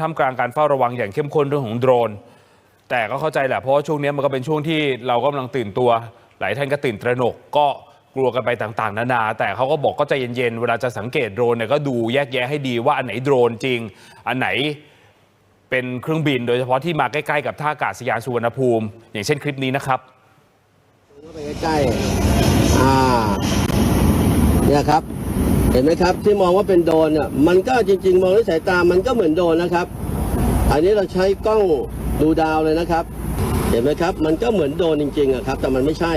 ท่ามกลางการเฝ้าระวังอย่างเข้มข้นเรื่องของโดรน แต่ก็เข้าใจแหละเพราะว่าช่วงนี้มันก็เป็นช่วงที่เรากำลังตื่นตัว หลายท่านก็ตื่นตระหนกก็กลัวกันไปต่างๆ นานา แต่เขาก็บอกก็ใจเย็นๆเวลาจะสังเกตโดรนเนี่ยก็ดูแยกแยะให้ดีว่าอันไหนโดรนจริง อันไหนเป็นเครื่องบิน โดยเฉพาะที่มาใกล้ๆกับท่าอากาศยานสุวรรณภูมิ อย่างเช่นคลิปนี้นะครับ เข้าไปใกล้ๆ อ่า เนี่ยครับ ห็นไหมครับ ที่มองว่าเป็นโดรนเนี่ยมันก็จริง ๆ มองด้วยสายตามันก็เหมือนโดรนนะครับ อันนี้เราใช้กล้องดูดาวเลยนะครับ เห็นไหมครับ มันก็เหมือนโดรนจริงๆอะครับ แต่มันไม่ใช่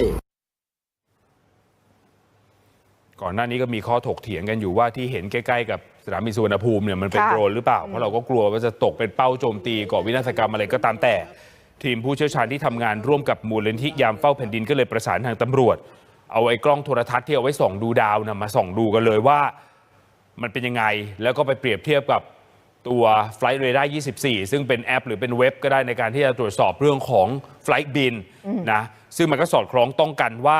ก่อนหน้านี้ก็มีข้อถกเถียงกันอยู่ว่าที่เห็นใกล้ ๆ กับสนามบินสุวรรณภูมิเนี่ยมันเป็นค่ะโดรนหรือเปล่า เพราะเราก็กลัวว่าจะตกเป็นเป้าโจมตีก่อวินาศกรรมอะไรก็ตามแต่ ทีมผู้เชี่ยวชาญที่ทำงานร่วมกับมูลนิธิยามเฝ้าแผ่นดินก็เลยประสานทางตำรวจ เอาไอ้กล้องโทรทัศน์ที่เอาไว้ส่องดูดาวนะมาส่องดูกันเลยว่ามันเป็นยังไง แล้วก็ไปเปรียบเทียบกับตัว Flight Radar 24 ซึ่งเป็นแอป หรือเป็นเว็บก็ได้ในการที่จะตรวจสอบเรื่องของ Flight บินนะซึ่งมันก็สอดคล้องต้องกันว่า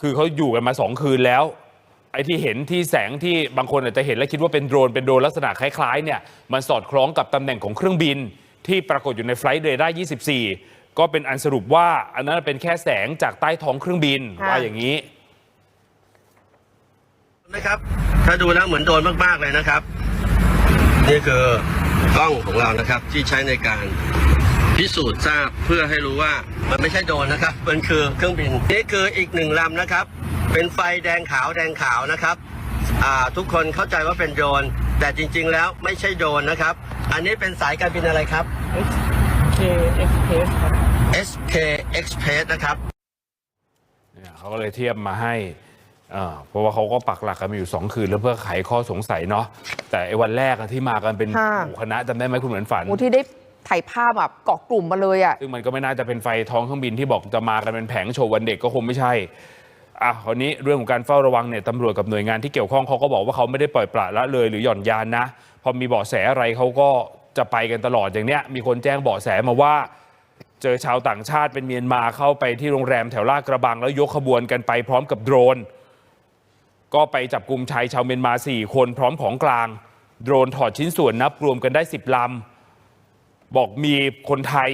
คือเขาอยู่กันมาสองคืนแล้ว ไอ้ที่เห็นที่แสงที่บางคนอาจจะเห็นแล้วคิดว่าเป็นโดรนเป็นโดรนลักษณะคล้ายๆเนี่ยมันสอดคล้องกับตำแหน่งของเครื่องบินที่ปรากฏอยู่ในไฟล์เรดาร์24 ก็เป็นอันสรุปว่าอันนั้นเป็นแค่แสงจากใต้ท้องเครื่องบินค่ะ ว่าอย่างนี้นะครับ ถ้าดูแล้วเหมือนโดรนมากๆเลยนะครับ นี่คือกล้องของเรานะครับที่ใช้ในการพิสูจน์ทราบเพื่อให้รู้ว่ามันไม่ใช่โดรนนะครับ มันคือเครื่องบินนี่คืออีกหนึ่งลำนะครับ เป็นไฟแดงขาวแดงขาวนะครับอ่าทุกคนเข้าใจว่าเป็นโดรนแต่จริง ๆ แล้วไม่ใช่โดรนนะครับ อันนี้เป็นสายการบินอะไรครับ K Express ครับ SK Express นะครับเนี่ยเขาก็เลยเทียบมาให้เอ่อเพราะว่าเขาก็ปักหลักกันมาอยู่ 2 คืน แล้วเพื่อไขข้อสงสัยเนาะแต่ไอ้วันแรกอะที่มากันเป็นค่ะ หมู่คณะจำได้ไหมคุณเหมือนฝัน โอ้ที่ได้ถ่ายภาพแบบเกาะกลุ่มมาเลยอะ ซึ่งมันก็ไม่น่าจะเป็นไฟท้องเครื่องบินที่บอกจะมากันเป็นแผงโชว์วันเด็กก็คงไม่ใช่ อะคราวนี้เรื่องของการเฝ้าระวังเนี่ยตำรวจกับหน่วยงานที่เกี่ยวข้องเขาก็บอกว่าเขาไม่ได้ปล่อยปละละเลยหรือหย่อนยานนะ พอมีเบาะแสอะไรเขาก็ จะไปกันตลอดอย่างเนี้ยมีคนแจ้งเบาะแสมาว่า เจอชาวต่างชาติเป็นเมียนมาเข้าไปที่โรงแรมแถวลาดกระบังแล้วยกขบวนกันไปพร้อมกับโดรน ก็ไปจับกลุ่มชายชาวเมียนมา 4 คนพร้อมของกลาง โดรนถอดชิ้นส่วนนับรวมกันได้ 10ลำบอกมีคนไทย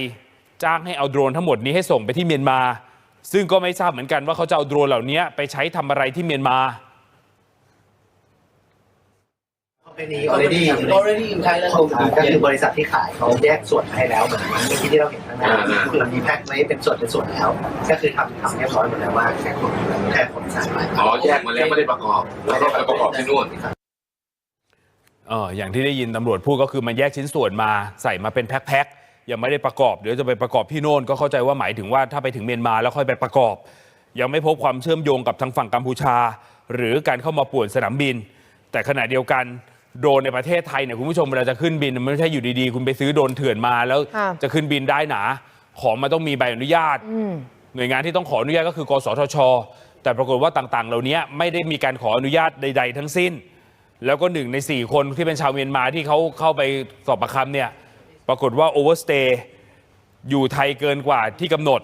จ้างให้เอาโดรนทั้งหมดนี้ให้ส่งไปที่เมียนมา ซึ่งก็ไม่ทราบเหมือนกันว่าเขาจะเอาโดรนเหล่านี้ไปใช้ทำอะไรที่เมียนมา company already already in Thailand ก็คือบริษัทที่ขายเขาแยกส่วนให้แล้วเหมือนเมื่อกี้ที่เราเห็นข้างหน้าคือมีแพ็คไว้เป็นส่วนเป็นส่วนแล้ว ก็คือทำทำเรียบร้อยหมดแล้วว่าแค่ขนแค่ขนสายไปอ๋อแยกมาแล้วไม่ได้ประกอบแล้วก็ไปประกอบที่นู่นเอออย่างที่ได้ยินตำรวจพูดก็คือมันแยกชิ้นส่วนมาใส่มาเป็นแพ็คๆยังไม่ได้ประกอบเดี๋ยวจะไปประกอบที่โน่นก็เข้าใจว่าหมายถึงว่าถ้าไปถึงเมียนมาแล้วค่อยไปประกอบ ยังไม่พบความเชื่อมโยงกับทางฝั่งกัมพูชา หรือการเข้ามาป่วนสนามบิน แต่ขณะเดียวกัน โดรนในประเทศไทยเนี่ยคุณผู้ชมเวลาจะขึ้นบินมันไม่ใช่อยู่ดีๆ คุณไปซื้อโดรนเถื่อนมาแล้วค่ะ จะขึ้นบินได้หนา ของมันต้องมีใบอนุญาต หน่วยงานที่ต้องขออนุญาตก็คือกสทช แต่ปรากฏว่าต่างๆ เหล่านี้ไม่ได้มีการขออนุญาตใด ๆ ทั้งสิ้น แล้วก็หนึ่งใน 4 คนที่เป็นชาวเมียนมาที่เขาเข้าไปสอบปากคำเนี่ยปรากฏว่าโอเวอร์สเตย์อยู่ไทยเกินกว่าที่กำหนด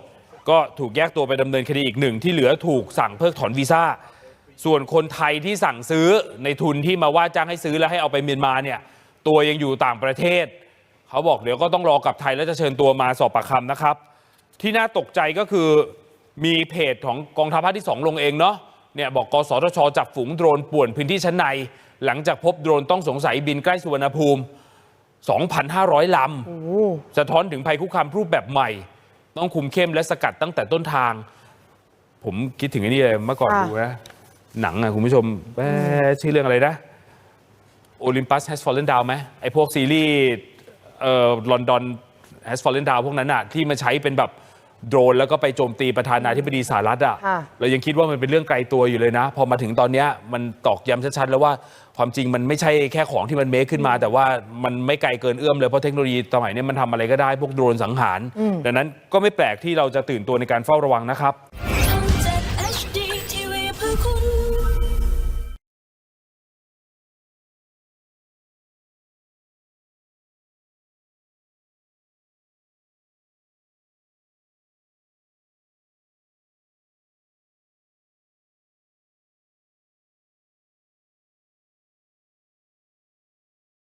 ก็ถูกแยกตัวไปดำเนินคดีอีกหนึ่งที่เหลือถูกสั่งเพิกถอนวีซ่า ส่วนคนไทยที่สั่งซื้อในทุนที่มาว่าจ้างให้ซื้อแล้วให้เอาไปเมียนมาเนี่ยตัวยังอยู่ต่างประเทศ เขาบอกเดี๋ยวก็ต้องรอกลับไทยแล้วจะเชิญตัวมาสอบปากคำนะครับ ที่น่าตกใจก็คือมีเพจของกองทัพภาคที่ 2 ลงเองเนาะเนี่ยบอกกสทช จับฝูงโดรนป่วนพื้นที่ชั้นใน หลังจากพบโดรนต้องสงสัยบินใกล้สุวรรณภูมิ 2,500 ลำ สะท้อนถึงภัยคุกคามรูปแบบใหม่ ต้องคุมเข้มและสกัดตั้งแต่ต้นทาง ผมคิดถึงไอ้นี่เลยเมื่อก่อนค่ะดูนะ หนังอะคุณผู้ชมแป๊ะชื่อเรื่องอะไรนะ Olympus Has Fallen Down ไหมไอ้พวกซีรีส์เอ่อลอนดอน Has Fallen Down พวกนั้นอะที่มาใช้เป็นแบบโดรนแล้วก็ไปโจมตีประธานาธิบดีสหรัฐอะค่ะเรายังคิดว่ามันเป็นเรื่องไกลตัวอยู่เลยนะ พอมาถึงตอนเนี้ยมันตอกย้ำชัดๆ แล้วว่าความจริงมันไม่ใช่แค่ของที่มันเมคขึ้นมา แต่ว่ามันไม่ไกลเกินเอื้อมเลย เพราะเทคโนโลยีสมัยนี้มันทำอะไรก็ได้พวกโดรนสังหาร ดังนั้นก็ไม่แปลกที่เราจะตื่นตัวในการเฝ้าระวังนะครับ